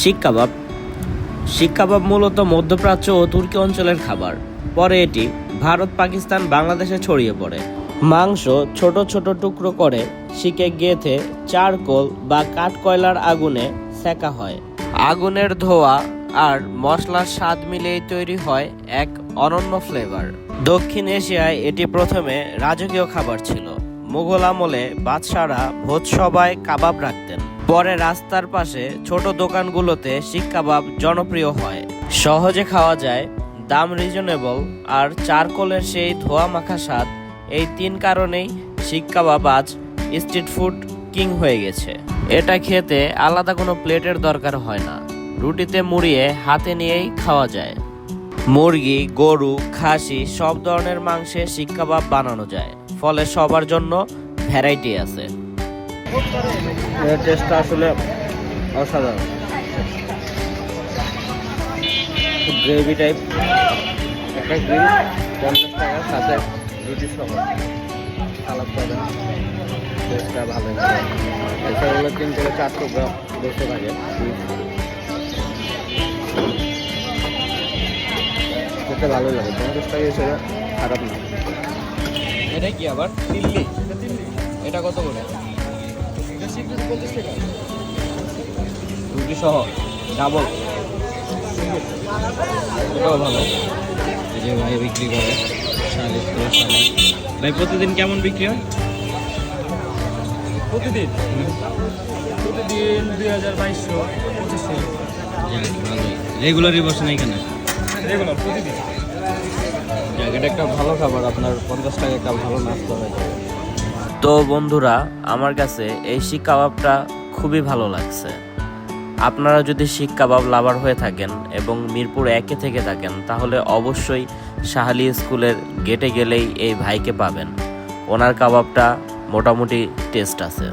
শিক কাবাব। শিক কাবাব মূলত মধ্যপ্রাচ্য ও তুর্কি অঞ্চলের খাবার। পরে এটি ভারত, পাকিস্তান, বাংলাদেশে ছড়িয়ে পড়ে। মাংস ছোট ছোট টুকরো করে শিকে গেঁথে চারকোল বা কাঠকয়লার আগুনে সেকা হয়। আগুনের ধোয়া আর মশলার স্বাদ মিলিয়েই তৈরি হয় এক অনন্য ফ্লেভার। দক্ষিণ এশিয়ায় এটি প্রথমে রাজকীয় খাবার ছিল। মুঘল আমলে বাদশারা ভোজসভায় কাবাব রাখতেন। পরে রাস্তার পাশে ছোট দোকানগুলোতে শিক কাবাব জনপ্রিয় হয়। সহজে খাওয়া যায়, দাম রিজনেবল আর চারকোলের সেই ধোয়া মাখা স্বাদ, এই তিন কারণেই শিক কাবাব আজ স্ট্রিট ফুড কিং হয়ে গেছে। এটা খেতে আলাদা কোনো প্লেটের দরকার হয় না। রুটিতে মুড়িয়ে হাতে নিয়েই খাওয়া যায়। মুরগি, গরু, খাসি, সব ধরনের মাংসে শিক কাবাব বানানো যায়, ফলে সবার জন্য ভ্যারাইটি আছে। এর টেস্টটা আসলে অসাধারণ। গ্রেভি টাইপ একটা গ্রিল পঞ্চাশ টাকা সাথে রুটি সহ। পাবেন। টেস্টটা ভালো এছাড়া তিন থেকে চার গ্রাম বসে থাকে খেতে ভালো লাগে। পঞ্চাশ টাকা হিসেবে খারাপ না। এটা কি আবার? দিল্লি এটা কত করে? রুটি সহ ডাবল। এটাও ভালো। এই যে ভাই বিক্রি করে করে ভাই প্রতিদিন কেমন বিক্রি হয়? প্রতিদিন? প্রতিদিন দুই হাজার বাইশশো পঁচিশশো ভালোই। রেগুলারই বসে নাই কেন রেগুলার প্রতিদিন। এটা একটা ভালো খাবার আপনার পঞ্চাশ টাকা একটা ভালো নাস্তা হয়ে। যাবে তো বন্ধুরা, আমার কাছে এই শিক কাবাবটা খুবই ভালো লাগছে। আপনারা যদি শিক কাবাব লাভার হয়ে থাকেন এবং মিরপুর একে থেকে থাকেন, তাহলে অবশ্যই শাহালি স্কুলের গেটে গেলেই এই ভাইকে পাবেন। ওনার কাবাবটা মোটামুটি টেস্ট আছে।